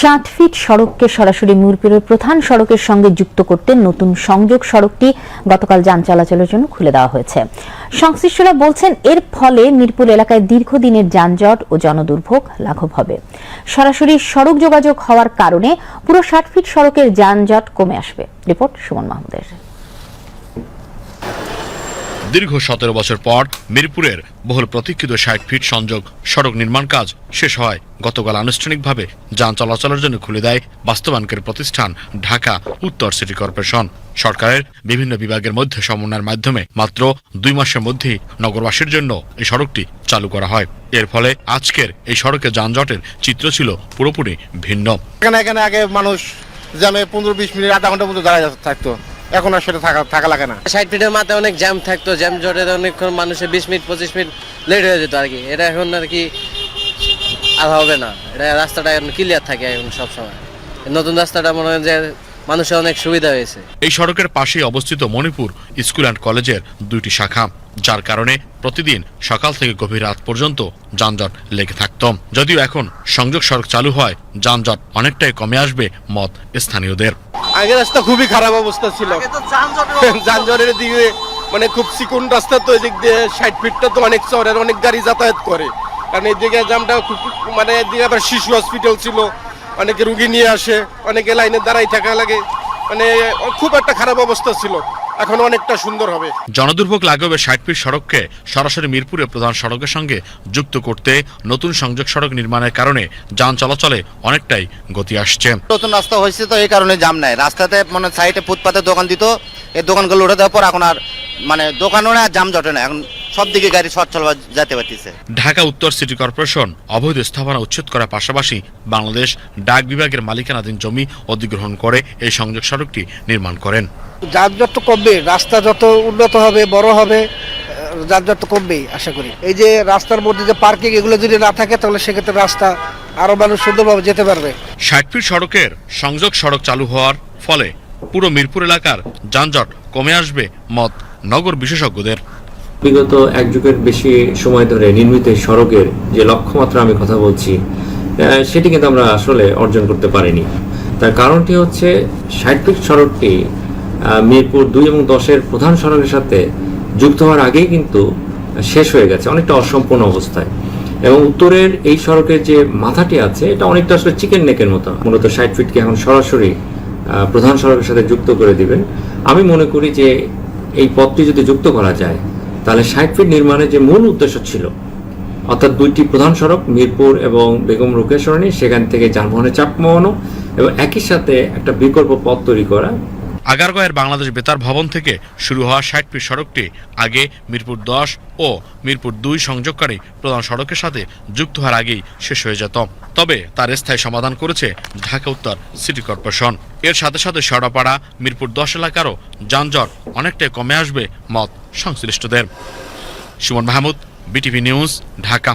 ষাট ফিট সড়ককে সরাসরি মিরপুরের প্রধান সড়কের সঙ্গে যুক্ত করতে নতুন সংযোগ সড়কটি গতকাল যান চলাচলের জন্য খুলে দেওয়া হয়েছে। সংশ্লিষ্টরা বলছেন, এর ফলে মিরপুর এলাকায় দীর্ঘদিনের যানজট ও জনদুর্ভোগ লাঘব হবে। সরাসরি সড়ক যোগাযোগ হওয়ার কারণে পুরো ষাট ফিট সড়কের যানজট কমে আসবে। রিপোর্ট সুমন মাহমুদের। দীর্ঘ সতেরো বছর পর মিরপুরের বহুল প্রতীক্ষিত ষাট ফিট সংযোগ সড়ক নির্মাণ কাজ শেষ হয়। গতকাল আনুষ্ঠানিকভাবে যান চলাচলের জন্য খুলে দেয় বাস্তবায়নকারী প্রতিষ্ঠান ঢাকা উত্তর সিটি কর্পোরেশন। সরকারের বিভিন্ন বিভাগের মধ্যে সমন্বয়ের মাধ্যমে মাত্র দুই মাসের মধ্যেই নগরবাসীর জন্য এই সড়কটি চালু করা হয়। এর ফলে আজকের এই সড়কে যানজটের চিত্র ছিল পুরোপুরি ভিন্ন। এখানে এখানে আগে মানুষ জ্যামে পনেরো বিশ মিনিট, আধা ঘণ্টা মতো দাঁড়ায় থাকতো। এখন আর সেটা থাকা থাকা লাগে না। ষাট ফিটের মাথায় অনেক জ্যাম থাকতো জ্যাম জটে অনেকক্ষণ মানুষের বিশ মিনিট পঁচিশ মিনিট লেট হয়ে যেত আর কি। এটা এখন আর কি আর হবে না। এটা রাস্তাটা এখন ক্লিয়ার থাকে এখন সবসময়। নতুন রাস্তাটা মনে হয় যে মানুষের অনেক সুবিধা হয়েছে। এই সড়কের পাশেই অবস্থিত মণিপুর স্কুল অ্যান্ড কলেজের দুইটি শাখা যার কারণে প্রতিদিন সকাল থেকে গভীর রাত পর্যন্ত যানজট লেগে থাকত। যদিও এখন সংযোগ সড়ক চালু হয় যানজট অনেকটাই কমে আসবে মত স্থানীয়দের। আগে রাস্তা খুবই খারাপ অবস্থা ছিল। যানজটের দিকে মানে খুব চিকুন রাস্তা তো এদিক দিয়ে ষাট ফিটটা তো অনেক চড়ের অনেক গাড়ি যাতায়াত করে। কারণ এদিকে জামটা খুব মানে এদিকে আবার শিশু হসপিটাল ছিল অনেকে রুগী নিয়ে আসে অনেকে লাইনে দাঁড়াই থাকা লাগে। মানে খুব একটা খারাপ অবস্থা ছিল। এখন অনেকটা সুন্দর হবে। জনদুর্ভোগ লাগবে ষাট ফিট সড়ককে সরাসরি মিরপুরে প্রধান সড়কের সঙ্গে যুক্ত করতে। নতুন সংযোগ সড়ক নির্মাণের কারণে যান চলাচলে অনেকটাই গতি আসছে। নতুন রাস্তা হয়েছে তো এই কারণে জাম নাই। রাস্তাতে মানে সাইডে ফুটপাতে দোকান দিত এই দোকানগুলো উঠে দেওয়ার পর এখন আর মানে দোকানও না জাম জটে না। এখন সব দিকে গাড়ি সচ্ছল যেতে পারতেছে। ঢাকা উত্তর সিটি কর্পোরেশন অবৈধ স্থাপনা উচ্ছেদ করার পাশাপাশি বাংলাদেশ ডাক বিভাগের মালিকানাধীন জমি অধিগ্রহণ করে এই সংযোগ সড়কটি নির্মাণ করেন। যানজট তো কমবে রাস্তা যত উন্নত হবে বড় হবে যানজট তো কমবেই আশা করি। এই যে রাস্তার মধ্যে যে পার্কিং এগুলো যদি না থাকে তাহলে সেক্ষেত্রে রাস্তা আরও মানুষ সুন্দরভাবে যেতে পারবে। ষাট ফিট সড়কের সংযোগ সড়ক চালু হওয়ার ফলে পুরো মিরপুর এলাকার যানজট কমে আসবে মত নগর বিশেষজ্ঞদের। বিগত এক যুগের বেশি সময় ধরে নির্মিত সড়কের যে লক্ষ্যমাত্রা আমি কথা বলছি সেটি কিন্তু আমরা আসলে অর্জন করতে পারিনি। তার কারণটি হচ্ছে ফিট সড়কটি মিরপুর দুই এবং দশের প্রধান সড়কের সাথে যুক্ত হওয়ার আগেই কিন্তু শেষ হয়ে গেছে, অনেকটা অসম্পূর্ণ অবস্থায়। এবং উত্তরের এই সড়কের যে মাথাটি আছে, এটা অনেকটা আসলে চিকেন নেকের মতো। মূলত ষাট ফিটকে এখন সরাসরি প্রধান সড়কের সাথে যুক্ত করে দিবেন। আমি মনে করি যে এই পথটি যদি যুক্ত করা যায় তাহলে ষাট ফিট নির্মাণের যে মূল উদ্দেশ্য ছিল, অর্থাৎ দুইটি প্রধান সড়ক, মিরপুর এবং বেগম রুকেশ্বরণী সেখান থেকে যানবাহনের চাপ কমানো এবং একই সাথে একটা বিকল্প পথ তৈরি করা আগারগাঁয়ের বাংলাদেশ বেতার ভবন থেকে শুরু হওয়া ষাট ফিট সড়কটি আগে মিরপুর দশ ও মিরপুর দুই সংযোগকারী প্রধান সড়কের সাথে যুক্ত হওয়ার আগেই শেষ হয়ে যেত। তবে তার স্থায়ী সমাধান করেছে ঢাকা উত্তর সিটি কর্পোরেশন। এর সাথে সাথে শেওড়াপাড়া মিরপুর দশ এলাকারও যানজট অনেকটাই কমে আসবে মত সংশ্লিষ্টদের। Suman Mahmud, BTV news, Dhaka.